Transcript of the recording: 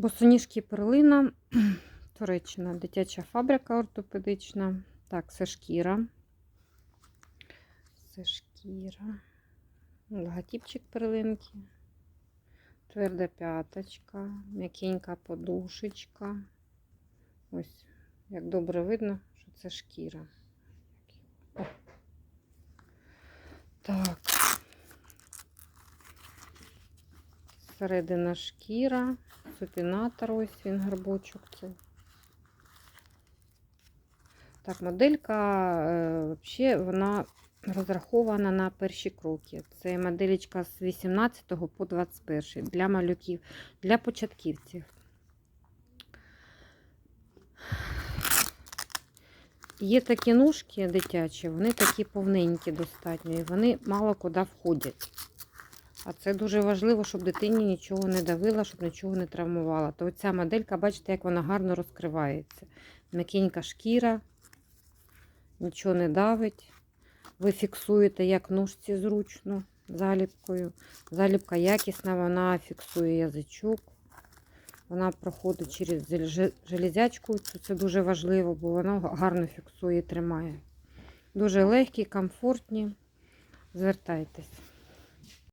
Босоніжки перлина, Туреччина, дитяча фабрика ортопедична. Так, це шкіра. Це шкіра. Логотипчик перлинки. Тверда п'яточка, м'якенька подушечка. Ось, як добре видно, що це шкіра. О. Так. Середина шкіра, супінатор, ось він горбочок. Це. Так, моделька е, взагалі вона розрахована на перші кроки. Це моделечка з 18 по 21 для малюків, для початківців. Є такі ножки дитячі, вони такі повненькі достатньо, і вони мало куди входять. А це дуже важливо, щоб дитині нічого не давила, щоб нічого не травмувала. То оця моделька, бачите, як вона гарно розкривається. М'якенька шкіра, нічого не давить. Ви фіксуєте як ножці зручно заліпкою. Заліпка якісна, вона фіксує язичок. Вона проходить через железячку. Це дуже важливо, бо вона гарно фіксує і тримає. Дуже легкі, комфортні. Звертайтесь.